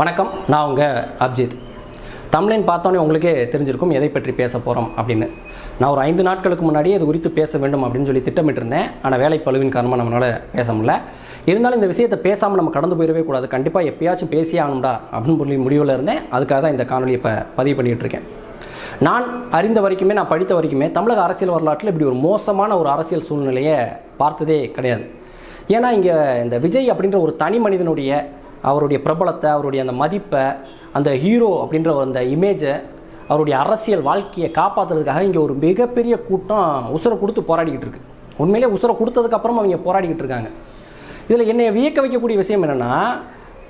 வணக்கம் நான் உங்கள் அப்ஜித். தமிழின் பார்த்தோன்னே உங்களுக்கே தெரிஞ்சிருக்கும் எதை பற்றி பேச போகிறோம் அப்படின்னு. நான் ஒரு ஐந்து நாட்களுக்கு முன்னாடியே இது குறித்து பேச வேண்டும் அப்படின்னு சொல்லி திட்டமிட்டிருந்தேன். ஆனால் வேலை பழுவின் காரணமாக நம்மளால் பேச முடியல. இருந்தாலும் இந்த விஷயத்தை பேசாமல் நம்ம கடந்து போயிடவே கூடாது. கண்டிப்பாக எப்பயாச்சும் பேசியே ஆகணும்டா அப்படின்னு சொல்லி முடிவில் இருந்தேன். அதுக்காக தான் இந்த காணொலி இப்போ பதிவு பண்ணிகிட்ருக்கேன் நான் அறிந்த வரைக்குமே நான் படித்த வரைக்குமே தமிழக அரசியல் வரலாற்றில் இப்படி ஒரு மோசமான ஒரு அரசியல் சூழ்நிலையை பார்த்ததே கிடையாது. ஏன்னா இங்கே இந்த விஜய் அப்படின்ற ஒரு தனி மனிதனுடைய அவருடைய பிரபலத்தை அவருடைய அந்த மதிப்பை அந்த ஹீரோ அப்படின்ற அந்த இமேஜை அவருடைய அரசியல் வாழ்க்கையை காப்பாற்றுறதுக்காக இங்கே ஒரு மிகப்பெரிய கூட்டம் உசுரை கொடுத்து போராடிக்கிட்டு இருக்கு. உண்மையிலே உசுரை கொடுத்ததுக்கப்புறம் அவங்க போராடிக்கிட்டு இருக்காங்க. இதில் என்னை வியக்க வைக்கக்கூடிய விஷயம் என்னென்னா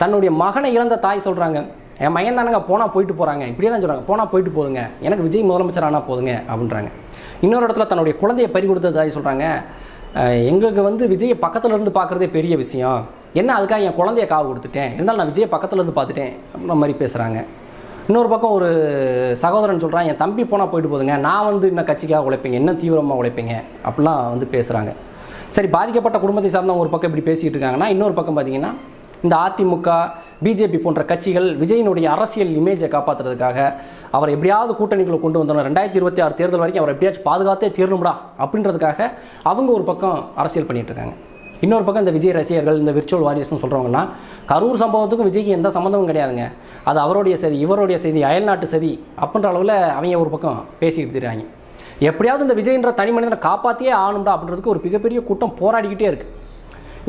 தன்னுடைய மகனை இழந்த தாய் சொல்கிறாங்க என் மகன் தானுங்க போனால் போயிட்டு போகிறாங்க இப்படியே தான் சொல்கிறாங்க போனால் போயிட்டு போதுங்க எனக்கு விஜய் முதலமைச்சர் ஆனால் போதுங்க அப்படின்றாங்க. இன்னொரு இடத்துல தன்னுடைய குழந்தையை பறி கொடுத்த தாய் சொல்கிறாங்க எங்களுக்கு வந்து விஜயை பக்கத்தில் இருந்து பார்க்குறதே பெரிய விஷயம். என்ன அதுக்காக என் குழந்தைய காவு கொடுத்துட்டேன்? இருந்தாலும் நான் விஜய் பக்கத்தில் இருந்து பார்த்துட்டேன் அப்படின்ற மாதிரி பேசுகிறாங்க இன்னொரு பக்கம் ஒரு சகோதரன் சொல்கிறான் என் தம்பி போனால் போயிட்டு போதுங்க. நான் வந்து இன்னும் கட்சிக்காக உழைப்பீங்க. இன்னும் தீவிரமாக உழைப்பீங்க? அப்படிலாம் வந்து பேசுகிறாங்க சரி பாதிக்கப்பட்ட குடும்பத்தை சார்ந்தவங்க ஒரு பக்கம் இப்படி பேசிகிட்டு இருக்காங்கன்னா இன்னொரு பக்கம் பார்த்தீங்கன்னா இந்த அதிமுக பிஜேபி போன்ற கட்சிகள் விஜயினுடைய அரசியல் இமேஜை காப்பாற்றுறதுக்காக அவரை எப்படியாவது கூட்டணிகளை கொண்டு வந்தோம் ரெண்டாயிரத்தி இருபத்தி ஆறு தேர்தல் வரைக்கும் அவரை எப்படியாச்சும் பாதுகாத்தே தீரணும்டா அப்படின்றதுக்காக அவங்க ஒரு பக்கம் அரசியல் பண்ணிகிட்டு இருக்காங்க. இன்னொரு பக்கம் இந்த விஜய் ரசிகர்கள் இந்த விர்ச்சுவல் வாரியர்ஸ்னு சொல்கிறவங்கலாம் கரூர் சம்பவத்துக்கும் விஜய்க்கு எந்த சம்மந்தமும் கிடையாதுங்க. அது அவருடைய சதி இவருடைய செய்தி அயல்நாட்டு சதி அப்படின்ற அளவில் அவங்க ஒரு பக்கம் பேசிக்கிட்டு தெரியாங்க எப்படியாவது இந்த விஜய்ன்ற தனி மனிதனை காப்பாற்றியே ஆகணும்டா அப்படின்றதுக்கு ஒரு மிகப்பெரிய கூட்டம் போராடிக்கிட்டே இருக்குது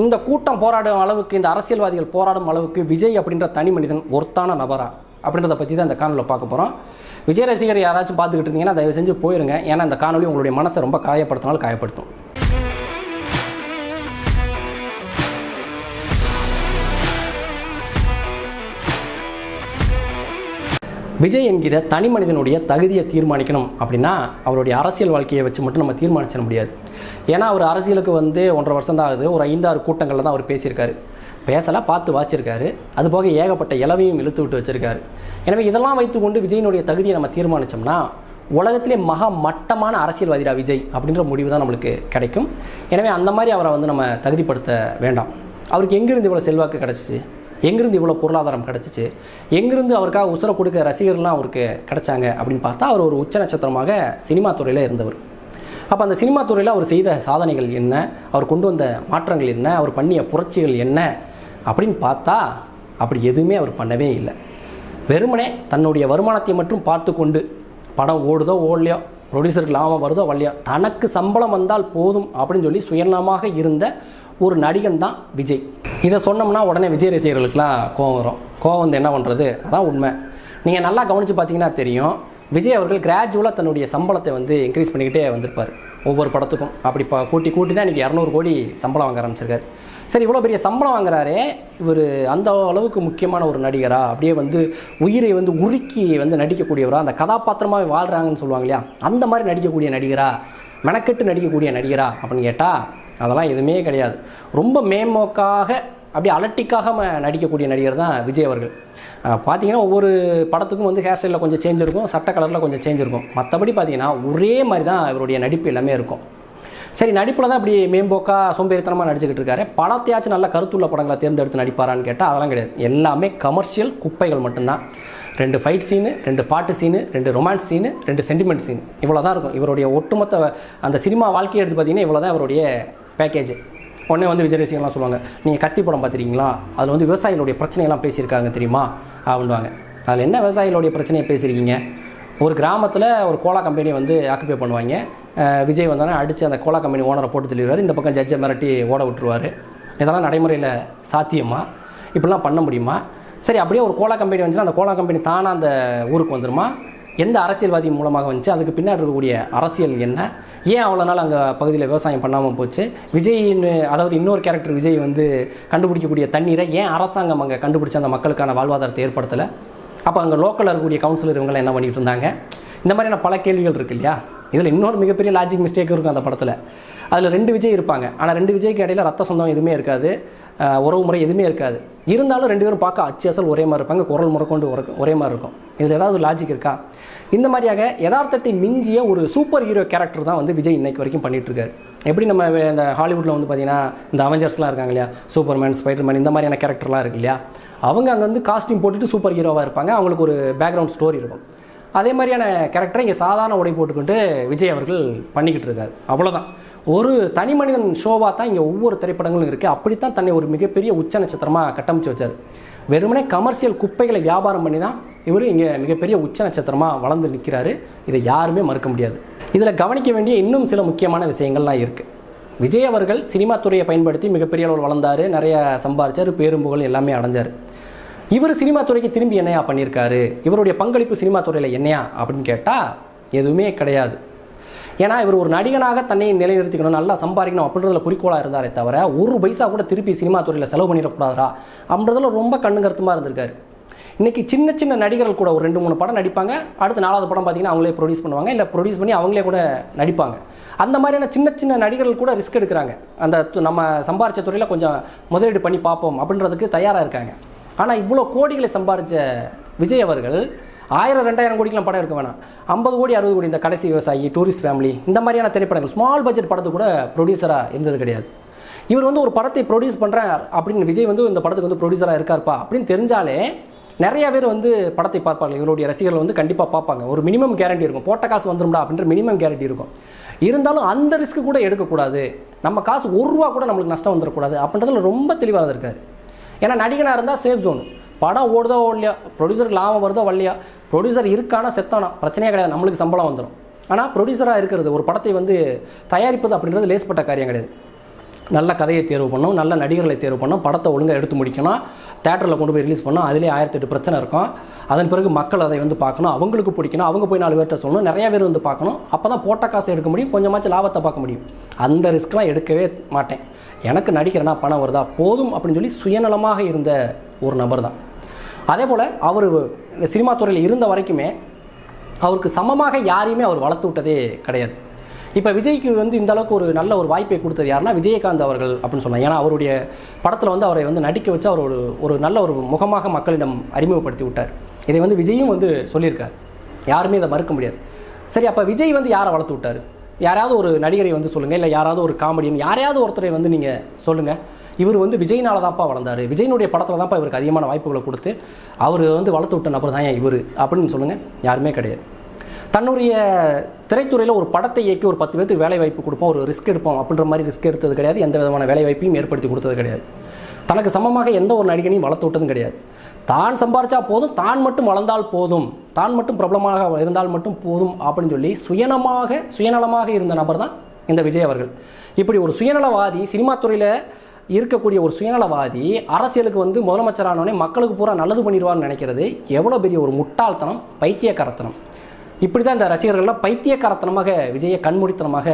இந்த கூட்டம் போராடும் அளவுக்கு இந்த அரசியல்வாதிகள் போராடும் அளவுக்கு விஜய் அப்படின்ற தனி மனிதன் ஒருத்தான நபரா அப்படின்றத பற்றி தான் இந்த காணொலியில் பார்க்க போகிறோம் விஜய் ரசிகர் யாராச்சும் பார்த்துக்கிட்டு இருந்தீங்கன்னா தயவு செஞ்சு போயிருங்க. ஏன்னா இந்த காணொலி உங்களுடைய மனசை ரொம்ப காயப்படுத்தினாலும் காயப்படுத்தும். விஜய் என்கிற தனி மனிதனுடைய தகுதியை தீர்மானிக்கணும் அப்படின்னா அவருடைய அரசியல் வாழ்க்கையை வச்சு மட்டும் நம்ம தீர்மானிச்சிட முடியாது. ஏன்னா அவர் அரசியலுக்கு வந்து ஒன்றரை வருஷம் தான் ஆகுது. ஒரு ஐந்தாறு கூட்டங்களில் தான் அவர் பேசியிருக்காரு. பேசலாம் பார்த்து வாச்சிருக்காரு அது போக ஏகப்பட்ட இளவையும் இழுத்து விட்டு வச்சிருக்காரு. எனவே இதெல்லாம் வைத்துக்கொண்டு விஜயினுடைய தகுதியை நம்ம தீர்மானித்தோம்னா உலகத்திலே மகா மட்டமான அரசியல்வாதிடா விஜய் அப்படின்ற முடிவு தான் நம்மளுக்கு கிடைக்கும். எனவே அந்த மாதிரி அவரை வந்து நம்ம தகுதிப்படுத்த வேண்டாம். அவருக்கு எங்கிருந்து இவ்வளோ செல்வாக்கு கிடச்சிச்சு? எங்கிருந்து இவ்வளோ பொருளாதாரம் கிடச்சிச்சு? எங்கிருந்து அவருக்காக உசுர கொடுக்க ரசிகர்லாம் அவருக்கு கிடைச்சாங்க அப்படின்னு பார்த்தா அவர் ஒரு உச்ச நட்சத்திரமாக சினிமா துறையில் இருந்தவர். அப்போ அந்த சினிமா துறையில் அவர் செய்த சாதனைகள் என்ன? அவர் கொண்டு வந்த மாற்றங்கள் என்ன? அவர் பண்ணிய புரட்சிகள் என்ன? அப்படின்னு பார்த்தா அப்படி எதுவுமே அவர் பண்ணவே இல்லை. வெறுமனே தன்னுடைய வருமானத்தை மட்டும் பார்த்து கொண்டு படம் ஓடுதோ ஓடலையோ ப்ரொடியூசருக்கு லாபம் வருதோ வரலையோ தனக்கு சம்பளம் வந்தால் போதும் அப்படின்னு சொல்லி சுயநலமாக இருந்த ஒரு நடிகன் தான் விஜய். இதை சொன்னோம்னா உடனே விஜய் ரசிகர்களுக்கெல்லாம் கோவம் வரும். கோவம் வந்து என்ன பண்ணுறது அதான் உண்மை. நீங்கள் நல்லா கவனித்து பார்த்தீங்கன்னா தெரியும் விஜய் அவர்கள் கிராஜுவலாக தன்னுடைய சம்பளத்தை வந்து இன்க்ரீஸ் பண்ணிக்கிட்டே வந்திருப்பார். ஒவ்வொரு படத்துக்கும். அப்படி இப்போ கூட்டி கூட்டி தான் இன்றைக்கி இரநூறு கோடி சம்பளம் வாங்க ஆரம்பிச்சிருக்காரு. சரி இவ்வளோ பெரிய சம்பளம் வாங்குறாரே. இவர் அந்த அளவுக்கு முக்கியமான ஒரு நடிகரா? அப்படியே வந்து உயிரை வந்து உருக்கி வந்து நடிக்கக்கூடியவரா? அந்த கதாபாத்திரமாக வாழ்கிறாங்கன்னு சொல்லுவாங்க இல்லையா? அந்த மாதிரி நடிக்கக்கூடிய நடிகரா? மெனக்கெட்டு நடிக்கக்கூடிய நடிகரா? அப்படின்னு கேட்டால் அதெல்லாம் எதுவுமே கிடையாது. ரொம்ப மேம்போக்காக அப்படியே அலட்டிக்காக நடிக்கக்கூடிய நடிகர் தான் விஜய் அவர்கள். பார்த்தீங்கன்னா ஒவ்வொரு படத்துக்கும் வந்து ஹேர் ஸ்டைலில் கொஞ்சம் சேஞ்ச் இருக்கும் சட்ட கலரில் கொஞ்சம் சேஞ்ச் இருக்கும். மற்றபடி பார்த்தீங்கன்னா ஒரே மாதிரி தான் இவருடைய நடிப்பு எல்லாமே இருக்கும். சரி நடிப்பில் தான் இப்படி மேம்போக்காக சோம்பேறித்தனமாக நடிச்சுக்கிட்டு இருக்காரு. படத்தையாச்சும் நல்ல கருத்துள்ள படங்களை தேர்ந்தெடுத்து நடிப்பாரான்னு கேட்டால் அதெல்லாம் கிடையாது. எல்லாமே கமர்ஷியல் குப்பைகள் மட்டும்தான். ரெண்டு ஃபைட் சீனு ரெண்டு பாட்டு சீனு ரெண்டு ரொமான்ஸ் சீனு ரெண்டு சென்டிமெண்ட் சீனு இவ்வளோ தான் இருக்கும். இவருடைய ஒட்டுமொத்த அந்த சினிமா வாழ்க்கையை எடுத்து பார்த்தீங்கன்னா இவ்வளோ தான் இவருடைய பேக்கேஜ் உடனே வந்து விஜய் ரசிகர்லாம் சொல்லுவாங்க நீங்கள் கத்தி படம் பார்த்துருக்கீங்களா? அதில் வந்து விவசாயிகளுடைய பிரச்சனையெல்லாம் பேசியிருக்காங்க தெரியுமா? அப்படின்வாங்க அதில் என்ன விவசாயிகளுடைய பிரச்சனையை பேசியிருக்கீங்க? ஒரு கிராமத்தில் ஒரு கோலா கம்பெனி வந்து ஆக்குப்பை பண்ணுவாங்க. விஜய் வந்தோடனே அடித்து அந்த கோலா கம்பெனி ஓனரை போட்டு தெளிவார் இந்த பக்கம் ஜட்ஜை மிரட்டி ஓட விட்டுருவார். இதெல்லாம் நடைமுறையில் சாத்தியமா? இப்படிலாம் பண்ண முடியுமா? சரி அப்படியே ஒரு கோலா கம்பெனி வந்துச்சுன்னா அந்த கோலா கம்பெனி தானாக அந்த ஊருக்கு வந்துடுமா எந்த அரசியல்வாதி மூலமாக வந்துச்சு? அதுக்கு பின்னாடி இருக்கக்கூடிய அரசியல் என்ன? ஏன் அவ்வளோ நாள் அங்கே பகுதியில் விவசாயம் பண்ணாமல் போச்சு? விஜய்னு அதாவது இன்னொரு கேரக்டர் விஜய் வந்து கண்டுபிடிக்கக்கூடிய தண்ணீரை ஏன் அரசாங்கம் அங்கே கண்டுபிடிச்ச அந்த மக்களுக்கான வாழ்வாதாரத்தை ஏற்படுத்தலை? அப்போ அங்கே லோக்கலில் இருக்கக்கூடிய கவுன்சிலர் இவங்களாம் என்ன பண்ணிட்டு இருந்தாங்க? இந்த மாதிரியான பல கேள்விகள் இருக்கு இல்லையா? இதில் இன்னொரு மிகப்பெரிய லாஜிக் மிஸ்டேக் இருக்கும் அந்த படத்தில். அதில் ரெண்டு விஜய் இருப்பாங்க. ஆனால் ரெண்டு விஜய்க்கு இடையில ரத்த சொந்தம் எதுவுமே இருக்காது. உறவு முறை எதுவுமே இருக்காது. இருந்தாலும் ரெண்டு பேரும் பார்க்க அச்சு அசல் ஒரே மாதிரி இருப்பாங்க. குரல் முறை கொண்டு ஒரே- மாதிரி இருக்கும். இதில் ஏதாவது லாஜிக் இருக்கா? இந்த மாதிரியாக யதார்த்தத்தை மிஞ்சிய ஒரு சூப்பர் ஹீரோ கேரக்டர் தான் வந்து விஜய் இன்னைக்கு வரைக்கும் பண்ணிட்டு இருக்காரு எப்படி நம்ம இந்த ஹாலிவுட்டில் வந்து பார்த்தீங்கன்னா இந்த அவெஞ்சர்ஸ்லாம் இருக்காங்க இல்லையா? சூப்பர்மேன் ஸ்பைடர்மேன் இந்த மாதிரியான கேரக்டர்லாம் இருக்கு இல்லையா? அவங்க அங்கே வந்து காஸ்டியூம் போட்டுட்டு சூப்பர் ஹீரோவாக இருப்பாங்க. அவங்களுக்கு ஒரு பேக்ரவுண்ட் ஸ்டோரி இருக்கும். அதே மாதிரியான கேரக்டரை இங்கே சாதாரண உடை போட்டுக்கொண்டு விஜய் அவர்கள் பண்ணிக்கிட்டு இருக்காரு. அவ்வளோதான் ஒரு தனி மனிதன் ஷோவாக தான் இங்கே ஒவ்வொரு திரைப்படங்களும் இருக்குது அப்படித்தான் தன்னை ஒரு மிகப்பெரிய உச்ச நட்சத்திரமாக கட்டமைச்சு வச்சார். வெறுமனே கமர்ஷியல் குப்பைகளை வியாபாரம் பண்ணி தான் இவர் இங்கே மிகப்பெரிய உச்ச நட்சத்திரமாக வளர்ந்து நிற்கிறாரு இதை யாருமே மறுக்க முடியாது. இதில் கவனிக்க வேண்டிய இன்னும் சில முக்கியமான விஷயங்கள்லாம் இருக்குது விஜய் அவர்கள் சினிமா துறையை பயன்படுத்தி மிகப்பெரிய அளவில் வளர்ந்தார். நிறைய சம்பாரித்தார் பேரும்புகள் எல்லாமே அடைஞ்சார். இவர் சினிமா துறைக்கு திரும்பி என்னையா பண்ணியிருக்காரு? இவருடைய பங்களிப்பு சினிமா துறையில் என்னையா? அப்படின்னு கேட்டால் எதுவுமே கிடையாது. ஏன்னா இவர் ஒரு நடிகனாக தன்னை நிலைநிறுத்திக்கணும் நல்லா சம்பாதிக்கணும் அப்படின்றதுல குறிக்கோளாக இருந்தாரே தவிர ஒரு பைசா கூட திருப்பி சினிமா துறையில் செலவு பண்ணிடக்கூடாதா அப்படின்றதுல ரொம்ப கண்ணு கருத்துமாக இருந்திருக்காரு. இன்றைக்கி சின்ன சின்ன நடிகர்கள் கூட ஒரு ரெண்டு மூணு படம் நடிப்பாங்க. அடுத்து நாலாவது படம் பார்த்தீங்கன்னா அவங்களே ப்ரொடியூஸ் பண்ணுவாங்க. இல்லை ப்ரொடியூஸ் பண்ணி அவங்களே கூட நடிப்பாங்க. அந்த மாதிரியான சின்ன சின்ன நடிகர்கள் கூட ரிஸ்க் எடுக்கிறாங்க. அந்த து- நம்ம சம்பாரிச்ச துறையில் கொஞ்சம் முதலீடு பண்ணி பார்ப்போம் அப்படின்றதுக்கு தயாராக இருக்காங்க. ஆனால் இவ்வளோ கோடிகளை சம்பாதிச்ச விஜய் அவர்கள் ஆயிரம் ரெண்டாயிரம் கோடிக்கெலாம் படம் எடுக்க வேணாம். ஐம்பது கோடி அறுபது கோடி இந்த கடைசி விவசாயி டூரிஸ்ட் ஃபேமிலி இந்த மாதிரியான திரைப்படங்கள் ஸ்மால் பட்ஜெட் படத்துக்கு கூட ப்ரொடியூசராக இருந்தது கிடையாது. இவர் வந்து ஒரு படத்தை ப்ரொடியூஸ் பண்ணுறேன் அப்படின்னு விஜய் வந்து இந்த படத்துக்கு வந்து ப்ரொடியூசராக இருக்கார்ப்பா அப்படின்னு தெரிஞ்சாலே நிறைய பேர் வந்து படத்தை பார்ப்பாங்க. இவருடைய ரசிகர்கள் வந்து கண்டிப்பாக பார்ப்பாங்க. ஒரு மினிமம் கேரண்டி இருக்கும். போட்ட காசு வந்துரும்டா அப்படின்ற மினிமம் கேரண்டி இருக்கும். இருந்தாலும் அந்த ரிஸ்க்கு கூட எடுக்கக்கூடாது. நம்ம காசு ஒரு ரூபா கூட நம்மளுக்கு நஷ்டம் வந்துடக்கூடாது அப்படின்றதுல ரொம்ப தெளிவாக இருக்காரு ஏன்னா நடிகனாக இருந்தால் சேஃப் ஜோன் படம் ஓடுதோ ஓடலையா ப்ரொடியூசருக்கு லாபம் வருதோ வரலையா ப்ரொடியூசர் இருக்கானா செத்தானா பிரச்சனையே கிடையாது. நம்மளுக்கு சம்பளம் வந்துடும் ஆனால் ப்ரொடியூசராக இருக்கிறது ஒரு படத்தை வந்து தயாரிப்பது அப்படின்றது லேஸ்பட்ட காரியம் கிடையாது. நல்ல கதையை தேர்வு பண்ணும் நல்ல நடிகர்களை தேர்வு பண்ணும் படத்தை ஒழுங்காக எடுத்து முடிக்கணும் தேட்டரில் கொண்டு போய் ரிலீஸ் பண்ணும் அதிலே ஆயிரத்தி எட்டு பிரச்சனை இருக்கும். அதன் பிறகு மக்கள் அதை வந்து பார்க்கணும் அவங்களுக்கு பிடிக்கணும் அவங்க போய் நாலு பேர்கிட்ட சொல்லணும் நிறைய பேர் வந்து பார்க்கணும். அப்போ தான் போட்ட காசை எடுக்க முடியும் கொஞ்சமாச்சும் லாபத்தை பார்க்க முடியும். அந்த ரிஸ்க்லாம் எடுக்கவே மாட்டேன். எனக்கு நடிக்கிறேன்னா பணம் வருதா? போதும் அப்படின்னு சொல்லி சுயநலமாக இருந்த ஒரு நபர் தான். அதே போல் அவர் சினிமா துறையில் இருந்த வரைக்குமே அவருக்கு சமமாக யாரையுமே அவர் வளர்த்து விட்டதே கிடையாது. இப்போ விஜய்க்கு வந்து இந்த அளவுக்கு ஒரு நல்ல ஒரு வாய்ப்பை கொடுத்தது யாருன்னா விஜயகாந்த் அவர்கள் அப்படின்னு சொன்னாங்க. ஏன்னா அவருடைய படத்தில் வந்து அவரை வந்து நடிக்க வச்சு அவர் ஒரு ஒரு நல்ல ஒரு முகமாக மக்களிடம் அறிமுகப்படுத்தி விட்டார். இதை வந்து விஜயும் வந்து சொல்லியிருக்கார். யாருமே இதை மறுக்க முடியாது. சரி அப்போ விஜய் வந்து யாரை வளர்த்து விட்டார்? யாராவது ஒரு நடிகரை வந்து சொல்லுங்கள் இல்லை யாராவது ஒரு காமெடியன் யாரையாவது ஒருத்தரை வந்து நீங்கள் சொல்லுங்கள் இவர் வந்து விஜய்னால தான்ப்பா வளர்ந்தாரு. விஜயனுடைய படத்தில் தான்ப்பா இவருக்கு அதிகமான வாய்ப்புகளை கொடுத்து அவர் வந்து வளர்த்து விட்ட நபர் தான் ஏன் இவர் அப்படின்னு சொல்லுங்கள் யாருமே கிடையாது. தன்னுடைய திரைத்துறையில் ஒரு படத்தை இயக்கி ஒரு பத்து பேருக்கு வேலை வாய்ப்பு கொடுப்போம் ஒரு ரிஸ்க் எடுப்போம் அப்படின்ற மாதிரி ரிஸ்க் எடுத்தது கிடையாது. எந்த விதமான வேலை வாய்ப்பையும் ஏற்படுத்தி கொடுத்தது கிடையாது. தனக்கு சமமாக எந்த ஒரு நடிகனையும் வளர்த்து விட்டதும் கிடையாது. தான் சம்பாரிச்சா போதும் தான் மட்டும் வளர்ந்தால் போதும் தான் மட்டும் பிரபலமாக இருந்தால் மட்டும் போதும் அப்படின்னு சொல்லி சுயநலமாக சுயநலமாக இருந்த நபர் தான் இந்த விஜய் அவர்கள். இப்படி ஒரு சுயநலவாதி சினிமா துறையில் இருக்கக்கூடிய ஒரு சுயநலவாதி அரசியலுக்கு வந்து முதலமைச்சரானோடனே மக்களுக்கு பூரா நல்லது பண்ணிடுவான்னு நினைக்கிறது எவ்வளோ பெரிய ஒரு முட்டாள்தனம் பைத்தியக்காரத்தனம். இப்படி தான் இந்த ரசிகர்கள்லாம் பைத்தியக்காரத்தனமாக விஜயை கண்மூடித்தனமாக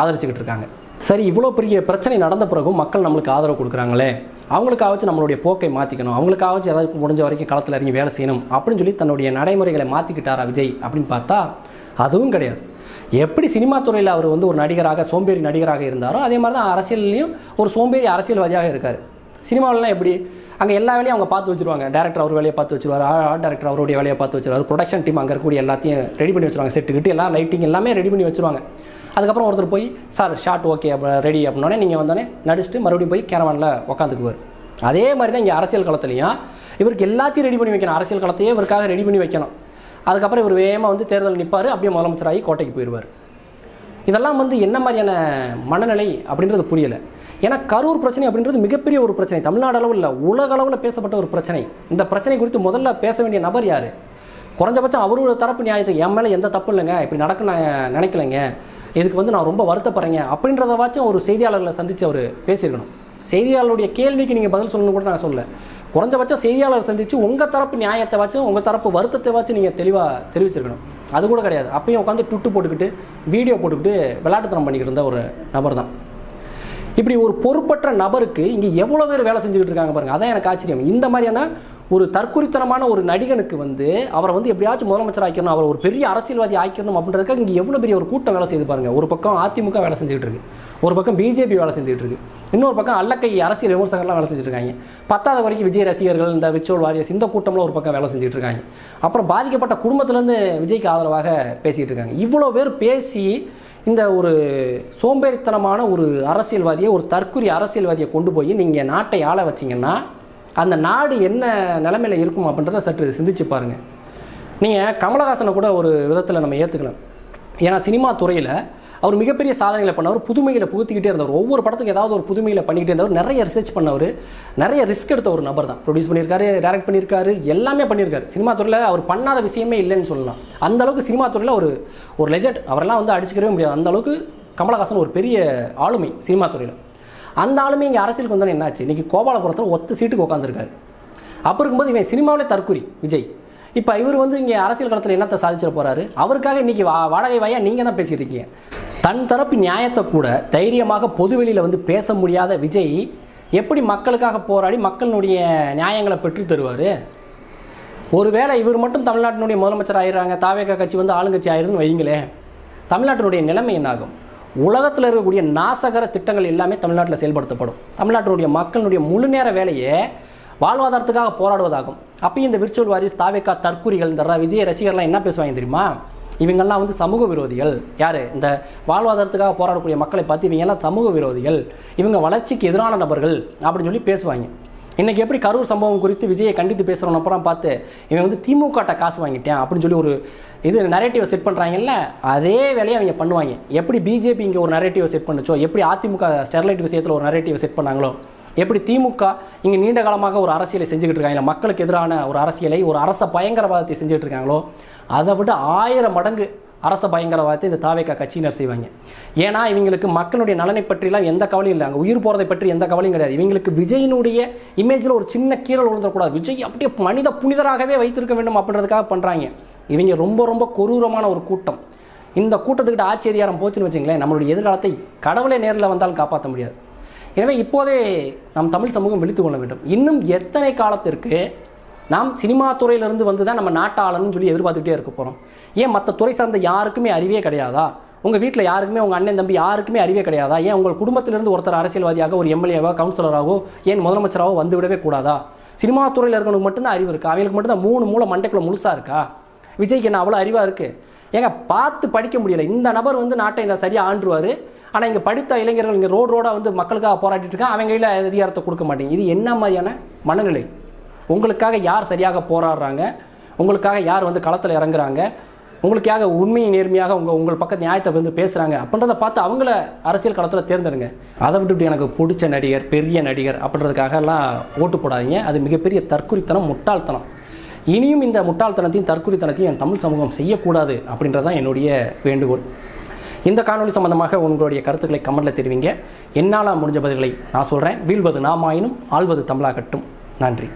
ஆதரிச்சுக்கிட்டு இருக்காங்க. சரி இவ்வளோ பெரிய பிரச்சனை நடந்த பிறகும் மக்கள் நம்மளுக்கு ஆதரவு கொடுக்குறாங்களே? அவங்களுக்காகச்சு நம்மளுடைய போக்கை மாற்றிக்கணும் அவங்களுக்காகச்சு ஏதாவது முடிஞ்ச வரைக்கும் களத்தில் இறங்கி வேலை செய்யணும். அப்படின்னு சொல்லி தன்னுடைய நடைமுறைகளை மாற்றிக்கிட்டாரா விஜய் அப்படின்னு பார்த்தா அதுவும் கிடையாது. எப்படி சினிமா துறையில் அவர் வந்து ஒரு நடிகராக சோம்பேறி நடிகராக இருந்தாரோ அதே மாதிரி தான் அரசியல்லையும் ஒரு சோம்பேறி அரசியல்வாதியாக இருக்கார். சினிமாவிலலாம் எப்படி அங்கே எல்லா வேலையும் அவங்க பார்த்து வச்சுருவாங்க. டேரக்டர் அவர் வேலையை பார்த்து வச்சிருவார். ஆர்ட் டேரக்டர் அவருடைய வேலையை பார்த்து வச்சிருவார். ப்ரொடக்ஷன் டீம் அங்கே இருக்கக்கூடிய எல்லாத்தையும் ரெடி பண்ணி வச்சிருவாங்க. செட்டு கிட்டு எல்லாம் லைட்டிங் எல்லாமே ரெடி பண்ணி வச்சிருவாங்க. அதுக்கப்புறம் ஒருத்தர் போய் சார் ஷார்ட் ஓகே ரெடி அப்படின்னோடனே நீங்கள் வந்தோடனே நடிச்சுட்டு மறுபடியும் போய் கேரவானில் உட்காந்துக்குவார் அதே மாதிரி தான் இங்கே அரசியல் களத்துலையும் இவருக்கு எல்லாத்தையும் ரெடி பண்ணி வைக்கணும். அரசியல் களத்தையே இவருக்காக ரெடி பண்ணி வைக்கணும். அதுக்கப்புறம் இவர் வேகமாக வந்து தேர்தல் நிற்பார் அப்படியே முதலமைச்சராகி கோட்டைக்கு போயிடுவார் இதெல்லாம் வந்து என்ன மாதிரியான மனநிலை அப்படின்றது புரியலை. ஏன்னா கரூர் பிரச்சனை அப்படின்றது மிகப்பெரிய ஒரு பிரச்சனை. தமிழ்நாடு அளவில் உலக அளவில் பேசப்பட்ட ஒரு பிரச்சனை. இந்த பிரச்சனை குறித்து முதல்ல பேச வேண்டிய நபர் யார்? குறைஞ்சபட்சம் அவரோட தரப்பு நியாயத்தை என் மேலே எந்த தப்பு இல்லைங்க இப்படி நடக்க நான் நினைக்கலைங்க. இதுக்கு வந்து நான் ரொம்ப வருத்தப்படுறேங்க. அப்படின்றதவாச்சும் ஒரு செய்தியாளர்களை சந்தித்து அவர் பேசியிருக்கணும். செய்தியாளருடைய கேள்விக்கு நீங்கள் பதில் சொல்லணும் கூட நான் சொல்லல. குறைஞ்சபட்சம் செய்தியாளர் சந்தித்து உங்கள் தரப்பு நியாயத்தை வச்சு உங்கள் தரப்பு வருத்தத்தை வச்சு நீங்கள் தெளிவாக தெரிவிச்சிருக்கணும். அது கூட கிடையாது. அப்பயும் உட்காந்து டுட்டு போட்டுக்கிட்டு வீடியோ போட்டுக்கிட்டு விளையாட்டுத்தனம் பண்ணிக்கிட்டு இருந்த ஒரு நபர் தான் இப்படி ஒரு பொறுப்பற்ற நபருக்கு இங்கே எவ்வளோ பேர் வேலை செஞ்சுக்கிட்டு இருக்காங்க பாருங்க. அதான் எனக்கு ஆச்சரியம். இந்த மாதிரியான ஒரு தற்குறித்தனமான ஒரு நடிகனுக்கு வந்து அவரை வந்து எப்படியாச்சும் முதலமைச்சர் ஆக்கணும் அவர் ஒரு பெரிய அரசியல்வாதி ஆக்கணும் அப்படின்றதுக்கு இங்கே எவ்வளோ பெரிய ஒரு கூட்டம் வேலை செய்து பாருங்க. ஒரு பக்கம் அதிமுக வேலை செஞ்சுட்டு இருக்கு. ஒரு பக்கம் பிஜேபி வேலை செஞ்சுட்டு இருக்கு. இன்னொரு பக்கம் அல்லக்கை அரசியல் விமர்சகர்லாம் வேலை செஞ்சுட்டு இருக்காங்க. பத்தாவது வரைக்கும் விஜய் ரசிகர்கள் இந்த விச்சோல் வாரியஸ் இந்த கூட்டம்லாம் ஒரு பக்கம் வேலை செஞ்சுட்டு இருக்காங்க. அப்புறம் பாதிக்கப்பட்ட குடும்பத்திலேருந்து விஜய்க்கு ஆதரவாக பேசிகிட்டு இருக்காங்க. இவ்வளோ பேர் பேசி இந்த ஒரு சோம்பேறித்தனமான ஒரு அரசியல்வாதியை ஒரு தற்குறி அரசியல்வாதியை கொண்டு போய் நீங்கள் நாட்டை ஆள வச்சிங்கன்னா அந்த நாடு என்ன நிலமையில் இருக்கும் அப்படின்றத சற்று சிந்திச்சு பாருங்கள் நீங்கள் கமலஹாசனை கூட ஒரு விதத்தில் நம்ம ஏற்றுக்கலாம் ஏன்னா சினிமா துறையில் அவர் மிகப்பெரிய சாதனைகளை பண்ணவர் புதுமைகளை புகுத்திக்கிட்டே இருந்தவர். ஒவ்வொரு படத்துக்கு ஏதாவது ஒரு புதுமைகளை பண்ணிக்கிட்டே இருந்தவர். நிறைய ரிசர்ச் பண்ணவர். நிறைய ரிஸ்க் எடுத்த ஒரு நபர் தான். ப்ரொடியூஸ் பண்ணியிருக்காரு டேரக்ட் பண்ணியிருக்காரு எல்லாமே பண்ணியிருக்காரு. சினிமா துறையில் அவர் பண்ணாத விஷயமே இல்லைன்னு சொல்லலாம். அந்த அளவுக்கு சினிமா துறையில் ஒரு ஒரு லெஜெண்ட் அவரெல்லாம் வந்து அடிச்சுக்கவே முடியாது. அந்த அளவுக்கு கமலஹாசன் ஒரு பெரிய ஆளுமை சினிமா துறையில். அந்த ஆளுமை இங்கே அரசியலுக்கு வந்தோன்னே என்னாச்சு? இன்றைக்கி கோபாலபுரத்தில் ஒத்த சீட்டுக்கு உட்காந்துருக்காரு அப்போ இருக்கும்போது இவன் சினிமாவிலே தற்குறி விஜய். இப்போ இவர் வந்து இங்கே அரசியல் களத்தில் என்னத்தை சாதிச்சிட போகிறாரு அவருக்காக இன்றைக்கி வா வாடகை வாயா நீங்கள் தான் பேசிட்டு இருக்கீங்க. தன் தரப்பு நியாயத்தை கூட தைரியமாக பொதுவெளியில் வந்து பேச முடியாத விஜய் எப்படி மக்களுக்காக போராடி மக்களுடைய நியாயங்களை பெற்று தருவார்? ஒருவேளை இவர் மட்டும் தமிழ்நாட்டினுடைய முதலமைச்சர் ஆயிடுறாங்க தாவேகா கட்சி வந்து ஆளுங்கட்சி ஆயிருன்னு வைங்களேன் தமிழ்நாட்டினுடைய நிலைமை என்னாகும்? உலகத்தில் இருக்கக்கூடிய நாசகர திட்டங்கள் எல்லாமே தமிழ்நாட்டில் செயல்படுத்தப்படும். தமிழ்நாட்டினுடைய மக்களுடைய முழு நேர வேலையை வாழ்வாதாரத்துக்காக போராடுவதாகும். அப்பயும் இந்த விர்ச்சுவல் வாரிஸ் தாவேக்கா தற்கூரிகள் இந்த விஜய விஜய் ரசிகர்லாம் என்ன பேசுவாங்க தெரியுமா? இவங்கெல்லாம் வந்து சமூக விரோதிகள். யார்? இந்த வாழ்வாதாரத்துக்காக போராடக்கூடிய மக்களை பார்த்து இவங்கெல்லாம் சமூக விரோதிகள். இவங்க வளர்ச்சிக்கு எதிரான நபர்கள் அப்படின்னு சொல்லி பேசுவாங்க. இன்றைக்கி எப்படி கரூர் சம்பவம் குறித்து விஜயை கண்டித்து பேசுகிறவன் அப்புறம் பார்த்து இவன் வந்து திமுகட்ட காசு வாங்கிட்டேன் அப்படின்னு சொல்லி ஒரு இது நரேட்டிவை செட் பண்ணுறாங்கல்ல அதே வேலையை அவங்க பண்ணுவாங்க. எப்படி பிஜேபி இங்கே ஒரு நரேட்டிவை செட் பண்ணுச்சோ எப்படி அதிமுக ஸ்டெர்லைட் விஷயத்தில் ஒரு நரேட்டிவை செட் பண்ணாங்களோ எப்படி திமுக இங்கே நீண்ட காலமாக ஒரு அரசியலை செஞ்சுக்கிட்டு இருக்காங்க? மக்களுக்கு எதிரான ஒரு அரசியலை ஒரு அரச பயங்கரவாதத்தை செஞ்சுட்டு இருக்காங்களோ? அதை விட ஆயிரம் மடங்கு அரச பயங்கரவாதத்தை இந்த தாவேக்கா கட்சியினர் செய்வாங்க. ஏன்னா இவங்களுக்கு மக்களுடைய நலனை பற்றிலாம் எந்த கவலையும் இல்லை. அங்கே உயிர் போகிறதை பற்றி எந்த கவலையும் கிடையாது. இவங்களுக்கு விஜயினுடைய இமேஜில் ஒரு சின்ன கீரல் விழுந்துடக்கூடாது விஜய் அப்படியே மனித புனிதராகவே வைத்திருக்க வேண்டும் அப்படின்றதுக்காக பண்ணுறாங்க இவங்க ரொம்ப ரொம்ப கொரூரமான ஒரு கூட்டம். இந்த கூட்டத்துக்கிட்ட ஆட்சி அதிகாரம் போச்சுன்னு வச்சுங்களேன் நம்மளுடைய எதிர்காலத்தை கடவுளே நேரில் வந்தாலும் காப்பாற்ற முடியாது. எனவே இப்போதே நம் தமிழ் சமூகம் விழித்து கொள்ள வேண்டும். இன்னும் எத்தனை காலத்திற்கு நாம் சினிமா துறையிலிருந்து வந்து தான் நம்ம நாட்டாளன்னு சொல்லி எதிர்பார்த்துக்கிட்டே இருக்க போகிறோம் ஏன் மற்ற துறை சார்ந்த யாருக்குமே அறிவே கிடையாதா? உங்கள் வீட்டில் யாருக்குமே உங்கள் அண்ணன் தம்பி யாருக்குமே அறிவே கிடையாதா? ஏன் உங்கள் குடும்பத்திலிருந்து ஒருத்தர் அரசியல்வாதியாக ஒரு எம்எல்ஏவோ கவுன்சிலராகவோ ஏன் முதலமைச்சராகவோ வந்து விடவே கூடாதா? சினிமா துறையில் இருக்கவங்களுக்கு மட்டும்தான் அறிவு இருக்கா? அவங்களுக்கு மட்டும்தான் மூணு மூளை மண்டைக்குள்ள முழுசாக இருக்கா? விஜய்க்கு என்ன அவ்வளோ அறிவாக இருக்குது ஏங்க பார்த்து படிக்க முடியல. இந்த நபர் வந்து நாட்டை சரியாக ஆண்டுருவார். ஆனால் இங்கே படித்த இளைஞர்கள் இங்கே ரோடு ரோடாக வந்து மக்களுக்காக போராடிட்டு இருக்காங்க. அவங்க கையில் அதிகாரத்தை கொடுக்க மாட்டேங்க இது என்ன மாதிரியான மனநிலை? உங்களுக்காக யார் சரியாக போராடுறாங்க? உங்களுக்காக யார் வந்து களத்தில் இறங்குறாங்க? உங்களுக்காக உண்மையை நேர்மையாக உங்கள் உங்கள் பக்கம் நியாயத்தை வந்து பேசுகிறாங்க அப்படின்றத பார்த்து அவங்கள அரசியல் களத்தில் தேர்ந்தெடுங்க. அதை விட்டுவிட்டு எனக்கு பிடிச்ச நடிகர் பெரிய நடிகர் அப்படின்றதுக்காக எல்லாம் ஓட்டு போடாதீங்க. அது மிகப்பெரிய தற்குறித்தனம் முட்டாள்தனம். இனியும் இந்த முட்டாள்தனத்தையும் தற்குறித்தனத்தையும் என் தமிழ் சமூகம் செய்யக்கூடாது அப்படின்றதான் என்னுடைய வேண்டுகோள். இந்த காணொளி சம்பந்தமாக உங்களுடைய கருத்துக்களை கமெண்ட்டில் தெரிவிங்க. என்னால் முடிஞ்ச பதில்களை நான் சொல்கிறேன் வீழ்வது நாமாயினும் ஆழ்வது தமிழாகட்டும் நன்றி.